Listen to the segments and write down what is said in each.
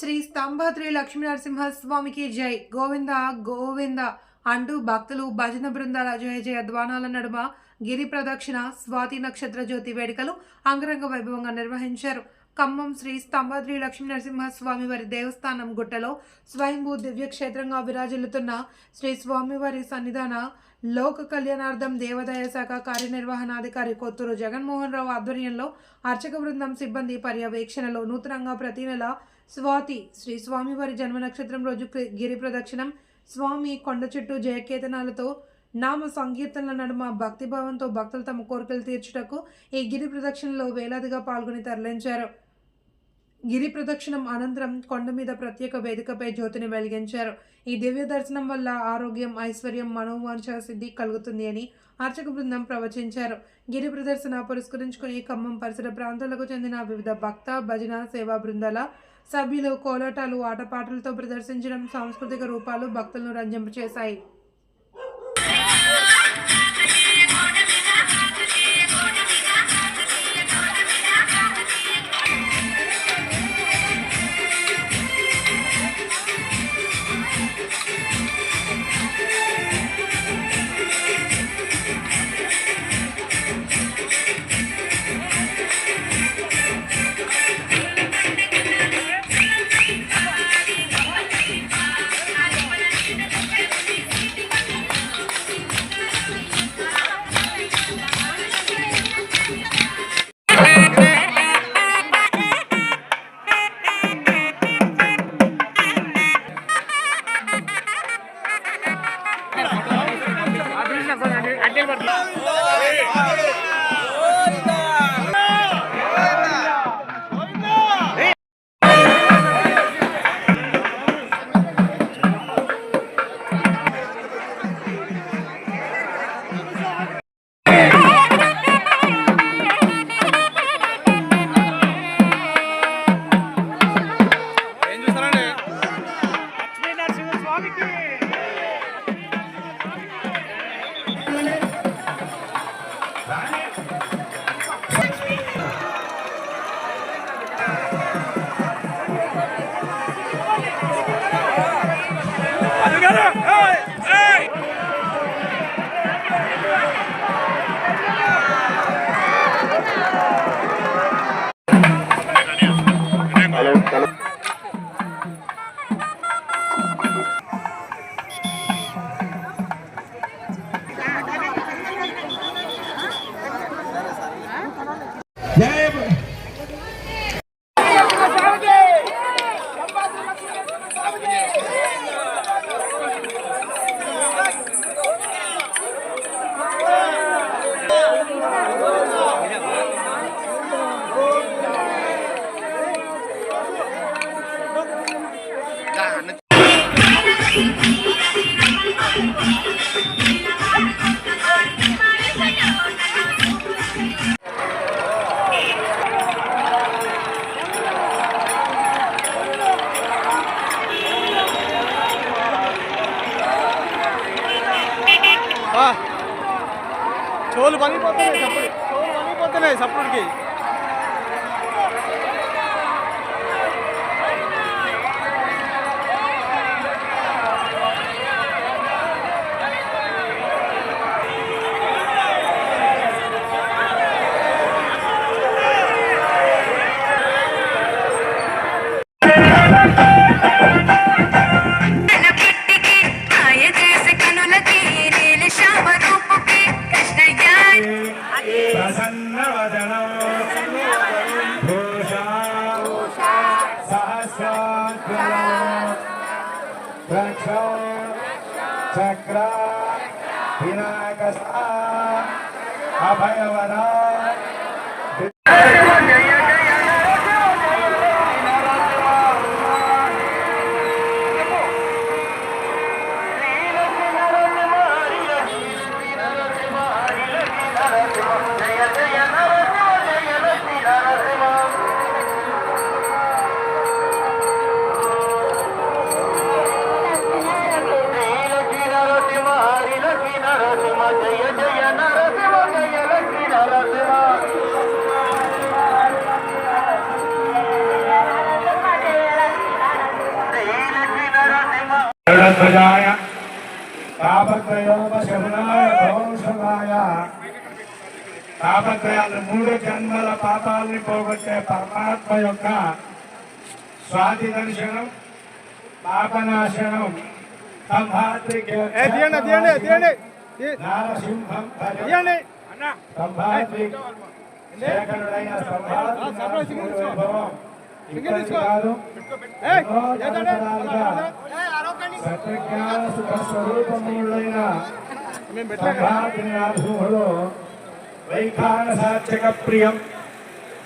శ్రీ స్తంభాద్రి లక్ష్మీనరసింహ స్వామికి జై. గోవింద గోవింద అంటూ భక్తులు భజన బృందాల జయ జయ ధ్వానాల నడుమ గిరి ప్రదక్షిణ స్వాతి నక్షత్ర జ్యోతి వేడుకలు అంగరంగ వైభవంగా నిర్వహించారు. ఖమ్మం శ్రీ స్తంభాద్రి లక్ష్మీనరసింహ స్వామి వారి దేవస్థానం గుట్టలో స్వయంభూ దివ్యక్షేత్రంగా విరాజిల్లుతున్న శ్రీ స్వామివారి సన్నిధాన లోక కళ్యాణార్థం దేవాదాయ శాఖ కార్యనిర్వహణాధికారి కొత్తూరు జగన్మోహన్ రావు ఆధ్వర్యంలో అర్చక బృందం సిబ్బంది పర్యవేక్షణలో నూతనంగా ప్రతి నెల స్వాతి శ్రీ స్వామివారి జన్మ నక్షత్రం రోజు గిరి ప్రదక్షిణం. స్వామి కొండ చుట్టూ జయకేతనాలతో నామ సంకీర్తనల నడుమ భక్తిభావంతో భక్తులు తమ కోరికలు తీర్చుటకు ఈ గిరి ప్రదక్షిణలో వేలాదిగా పాల్గొని తరలించారు. గిరి ప్రదక్షిణం అనంతరం కొండ మీద ప్రత్యేక వేదికపై జ్యోతిని వెలిగించారు. ఈ దివ్య దర్శనం వల్ల ఆరోగ్యం ఐశ్వర్యం మనోవాంఛ సిద్ధి కలుగుతుంది అని అర్చక బృందం ప్రవచించారు. గిరి ప్రదర్శన పురస్కరించుకుని ఖమ్మం పరిసర ప్రాంతాలకు చెందిన వివిధ భక్త భజన సేవా బృందాల సభ్యులు కోలాటాలు ఆటపాటలతో ప్రదర్శించడం సాంస్కృతిక రూపాలు భక్తులను రంజింపచేశాయి. அடிபட்டலாம் ఆ. చెవులు పనిపోతున్నాయి సప్పుడు చెవులు పనిపోతున్నాయి సప్పుడుకి ప్రసన్నవదనం భూషా సహస్రాగ్రం గరుడధ్వజాయ తాపత్రయోపశమనాయ భవంశమాయ తాపత్రయాలు మూడు జన్మల పాపాలని పోగొట్టే పరమాత్మ యొక్క స్వాతి దర్శనం పాపనాశనం నారసింహం సంభాద్రి శేఖరుడైన సంభాద్రి ఇక్కడికి కాదు. స్వరూపములైన వైఖానసాత్యక ప్రియం.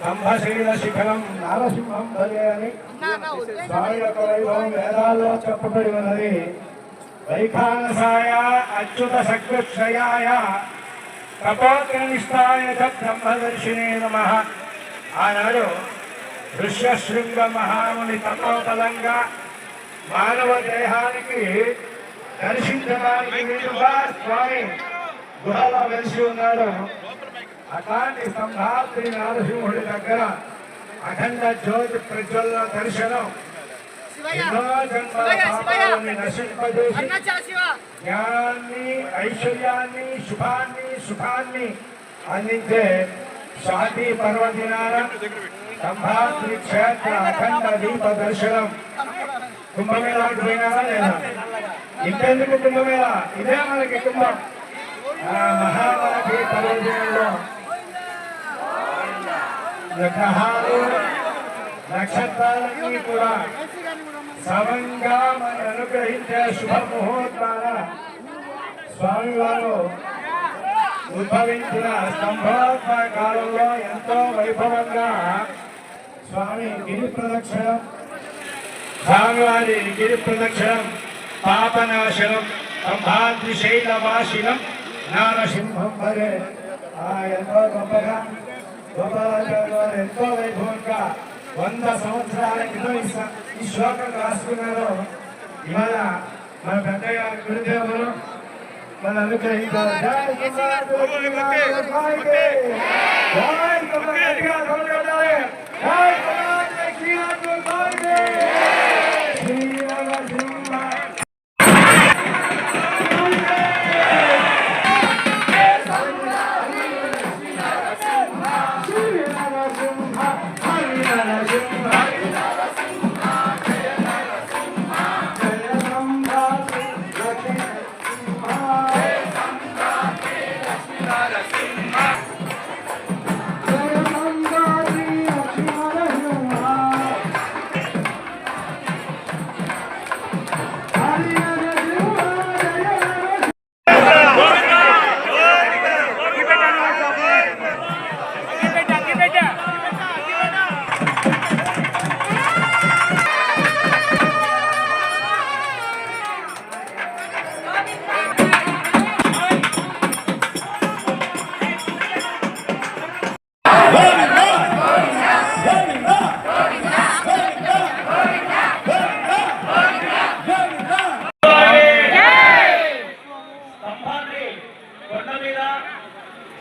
సంభశైల శిఖరం నరసింహం భజే అని స్వామి యొక్క వైభవం వేదాల్లో చెప్పబడి ఉన్నది. వైఖానసాయ అచ్యుత సకృక్షయాయ బ్రహ్మదర్శినే నమ. ఆనాడు ఋష్యశృంగ మహాముని తపోబలంగా మానవ దేహానికి దర్శించడానికి వీలుగా స్వామి గుహలో వెలిసి ఉన్నాడు. అట్లాంటి సంభాద్రి నరసింహుడి దగ్గర అఖండ జ్యోతి ప్రజ్వలన దర్శనం. జ్ఞానాన్ని ఐశ్వర్యాన్ని శుభాన్ని సుఖాన్ని అందించే శాంతి పర్వదినాన సంభాద్రి క్షేత్ర అఖండ దీప దర్శనం. కుంభమేళాకి పోయినారా లేదా? ఇంకెందుకు కుంభమేళ? ఇదే మనకి కుంభం. ఆ మహానది పర్వదినంలో గ్రహాలు నక్షత్రాలన్నీ కూడా సమంగా మన అనుగ్రహించే శుభ ముహూర్తాల స్వామివారు ఉద్భవించిన స్తంభోత్సవ కాలంలో ఎంతో వైభవంగా స్వామి గిరి ప్రదక్షిణం. స్వామివారి గిరి ప్రదక్షిణం. పాపనాశనం. సంభాద్రి శైలవాసినం. నారసింహం వరే. ఆ ఎంతో గొప్పగా గోపాలాచార్య వారు ఎంతో వైభవంగా వంద సంవత్సరాల క్రితం ఈ శ్లోకం రాసుకున్నారు. ఇవాళ మన పెద్దయ్య గురుదేవులు మన అనుగ్రహించారు! జై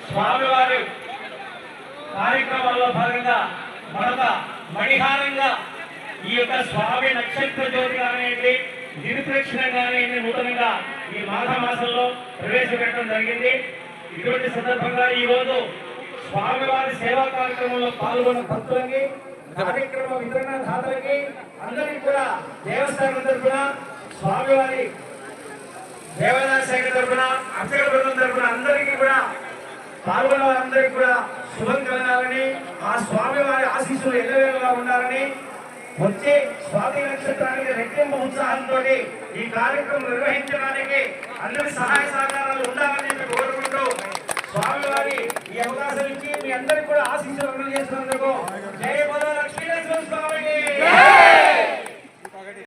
స్వామివారి కార్యక్రమంలో భాగంగా మరొక మణిహారంగా ఈ యొక్క స్వామి నక్షత్ర జ్యోతి కానివ్వండి గిరిప్రక్షణ కానివ్వండి నూతనంగా ఈ మాఘ మాసంలో ప్రవేశపెట్టడం జరిగింది. ఇటువంటి సందర్భంగా ఈ రోజు స్వామివారి సేవా కార్యక్రమంలో పాల్గొన్న భక్తులకి కార్యక్రమ వితరణ దాతలకి అందరికీ కూడా దేవస్థానం తరఫున స్వామివారి దేవాదాయ శాఖ తరఫున అర్చక బృందం తరఫున అందరికీ కూడా పాల్గొన్న వారందరికీ కూడా శుభం కలగాలని ఆ స్వామి వారి ఆశీస్సులు ఎల్లవేళలా ఉండాలని వచ్చే స్వాతి నక్షత్రానికి రెట్టింపు ఉత్సాహంతో ఈ కార్యక్రమం నిర్వహించడానికి అందరి సహాయ సహకారాలు ఉండాలని చెప్పి కోరుకుంటూ స్వామి వారి ఈ అవకాశం ఇచ్చి మీ అందరికీ కూడా ఆశీస్సులు అందజేసినందుకు జయ బోలో లక్ష్మీ నరసింహ స్వామికి.